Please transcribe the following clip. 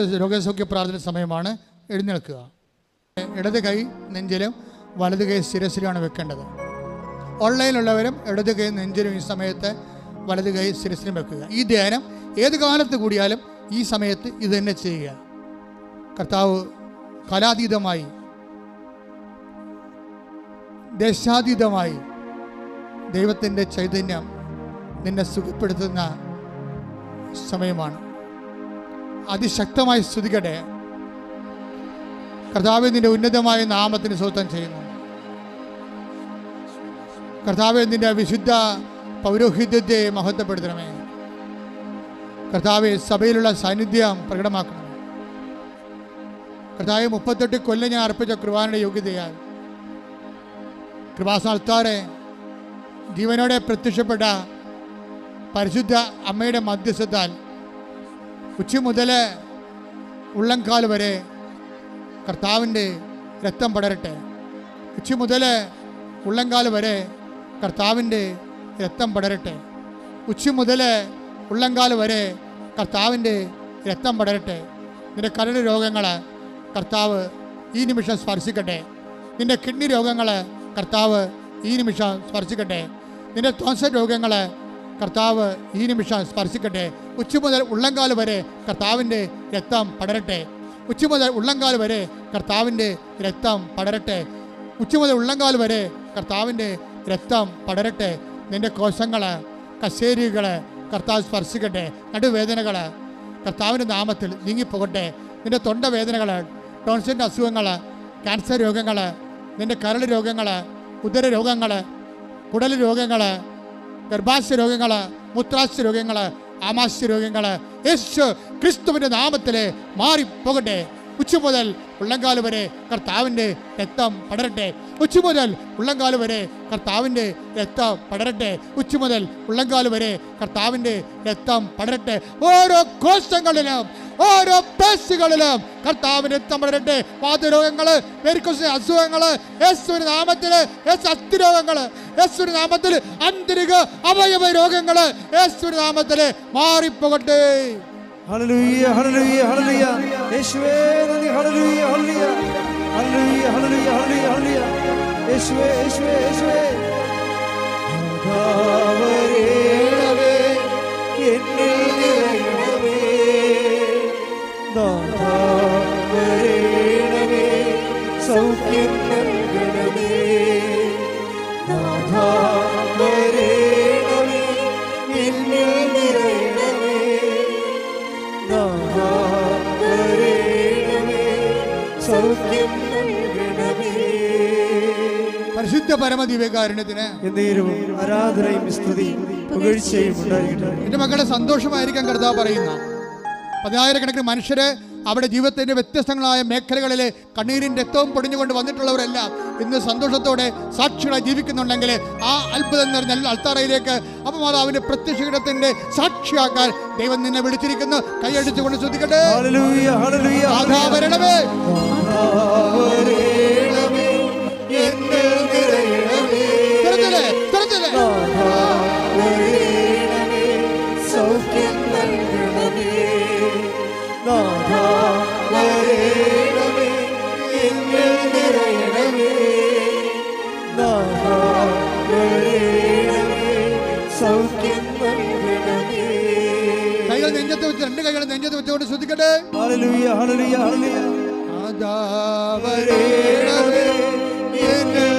രോഗസൗഖ്യ പ്രാർത്ഥന സമയമാണ്. എഴുന്നേൽക്കുക. ഇടത് കൈ നെഞ്ചിലും വലത് കൈ ശിരസിലുമാണ് വെക്കേണ്ടത്. ഓൺലൈനിലുള്ളവരും ഇടത് കൈ നെഞ്ചിലും ഈ സമയത്ത് വലത് കൈ ശിരസിലും വെക്കുക. ഈ ധ്യാനം ഏത് കാലത്ത് കൂടിയാലും ഈ സമയത്ത് ഇത് തന്നെ ചെയ്യുക. കർത്താവ് കലാതീതമായി ദേശാതീതമായി ദൈവത്തിന്റെ ചൈതന്യം നിന്നെ സുഖപ്പെടുത്തുന്ന സമയമാണ്. അതിശക്തമായി സ്തുതിക്കട്ടെ. കർത്താവ് നിന്റെ ഉന്നതമായ നാമത്തിന് സ്വത്തം ചെയ്യുന്നു. കർത്താവ് നിന്റെ വിശുദ്ധ പൗരോഹിത്യത്തെ മഹത്വപ്പെടുത്തണമേ. കർത്താവ് സഭയിലുള്ള സാന്നിധ്യം പ്രകടമാക്കണം കർത്താവ് മുപ്പത്തെട്ട് കൊല്ലം ഞാൻ അർപ്പിച്ച കൃപാനയുടെ യോഗ്യതയാൽ. കൃപാസ്ഥാനത്താറെ ജീവനോടെ പ്രത്യക്ഷപ്പെട്ട പരിശുദ്ധ അമ്മയുടെ മധ്യസ്ഥത്താൽ ഉച്ച മുതൽ ഉള്ളംകാൽ വരെ കർത്താവിന്റെ രക്തം പടരട്ടെ. ഉച്ച മുതൽ ഉള്ളംകാൽ വരെ കർത്താവിന്റെ രക്തം പടരട്ടെ. ഉച്ച മുതൽ ഉള്ളംകാൽ വരെ കർത്താവിന്റെ രക്തം പടരട്ടെ. നിന്റെ കരട് രോഗങ്ങൾ കർത്താവ് ഈ നിമിഷം സ്പർശിക്കട്ടെ. നിന്റെ കിഡ്നി രോഗങ്ങൾ കർത്താവ് ഈ നിമിഷം സ്പർശിക്കട്ടെ. നിന്റെ തോൻസ രോഗങ്ങൾ കർത്താവ് ഈ നിമിഷം സ്പർശിക്കട്ടെ. ഉച്ച മുതൽ ഉള്ളംകാൽ വരെ കർത്താവിന്റെ രക്തം പടരട്ടെ. ഉച്ച മുതൽ ഉള്ളങ്കാൽ വരെ കർത്താവിന്റെ രക്തം പടരട്ടെ. ഉച്ച മുതൽ ഉള്ളങ്കാൽ വരെ കർത്താവിന്റെ രക്തം പടരട്ടെ. നിന്റെ കോശങ്ങൾ കശേരികൾ കർത്താവ് സ്പർശിക്കട്ടെ. നടുവേദനകൾ കർത്താവിന്റെ നാമത്തിൽ നീങ്ങിപ്പോകട്ടെ. നിന്റെ തൊണ്ടവേദനകൾ ടോൺസിന്റെ അസുഖങ്ങൾ ക്യാൻസർ രോഗങ്ങൾ നിന്റെ കരൾ രോഗങ്ങൾ ഉദര രോഗങ്ങൾ കുടൽ രോഗങ്ങൾ ഗർഭാശയ രോഗങ്ങൾ മുത്രാശ രോഗങ്ങൾ ആമാശയ രോഗങ്ങൾ യേശു ക്രിസ്തുവിന്റെ നാമത്തിൽ മാറിപ്പോകട്ടെ. ഉച്ച മുതൽ ഉള്ളംകാൽ വരെ കർത്താവിന്റെ രക്തം പടരട്ടെ. ഉച്ച മുതൽ ഉള്ളംകാൽ വരെ കർത്താവിന്റെ രക്തം പടരട്ടെ. ഉച്ച മുതൽ ഉള്ളംകാൽ വരെ കർത്താവിന്റെ രക്തം പടരട്ടെ. ഓരോ കോശങ്ങളിലും ഓരോ പേശികളിലും കർത്താവിനെ രക്തം പടരട്ടെ. വാതരോഗങ്ങൾ വെരിക്കോസ് അസുഖങ്ങൾ യേശുവിന് നാമത്തിൽ യേശു അസ്ഥിരോഗങ്ങൾ യേശുവിന് നാമത്തിൽ ആന്തരിക അവയവ രോഗങ്ങൾ യേശുവിന് നാമത്തിൽ മാറിപ്പോകട്ടെ. ഹല്ലേലൂയ ഹല്ലേലൂയ ഹല്ലേലൂയ. യേശുവേ നന്ദി. Hallelujah hallelujah. ഹല്ലേലൂയ ഹല്ലേലൂയ യേശുവേ യേശുവേ യേശുവേ. സൗഖ്യം നൽകണമേ നാഥാവരേണമേ എന്നിൽ നിറയണമേ നാഥാവരേണമേ സൗഖ്യം നൽകണമേ പരിശുദ്ധ പരമദിവ്യകാരുണ്യത്തിന് എന്നേരവും ആരാധനയും സ്തുതിയും പുകഴ്ചയും ഉണ്ടായിട്ടുണ്ട് എന്റെ മക്കളുടെ സന്തോഷമായിരിക്കാൻ കർത്താവ് പറയുന്ന പതിനായിരക്കണക്കിന് മനുഷ്യരെ അവിടെ ജീവിതത്തിന്റെ വ്യത്യസ്തങ്ങളായ മേഖലകളിൽ കണ്ണീരിന്റെ രക്തവും പൊടിഞ്ഞുകൊണ്ട് വന്നിട്ടുള്ളവരെല്ലാം ഇന്ന് സന്തോഷത്തോടെ സാക്ഷികളായി ജീവിക്കുന്നുണ്ടെങ്കിൽ ആ അത്ഭുതം നിറഞ്ഞ അൽത്താറയിലേക്ക് അപ്പമാതാവിന്റെ പ്രത്യക്ഷത്തിന്റെ സാക്ഷിയാക്കാൻ ദൈവം നിന്നെ വിളിച്ചിരിക്കുന്നു. കൈയടിച്ചുകൊണ്ട് ശ്രദ്ധിക്കട്ടെ. സൗഖ്യം നൽകണമേ കൈകൾ നെഞ്ചത്ത് വെച്ച് രണ്ട് കൈകൾ നെഞ്ചത്ത് വെച്ചുകൊണ്ട് ശ്രദ്ധിക്കട്ടെ ഹല്ലേലൂയ ഹല്ലേലൂയ ഹല്ലേലൂയ ആധാവരണമേ എന്നിൽ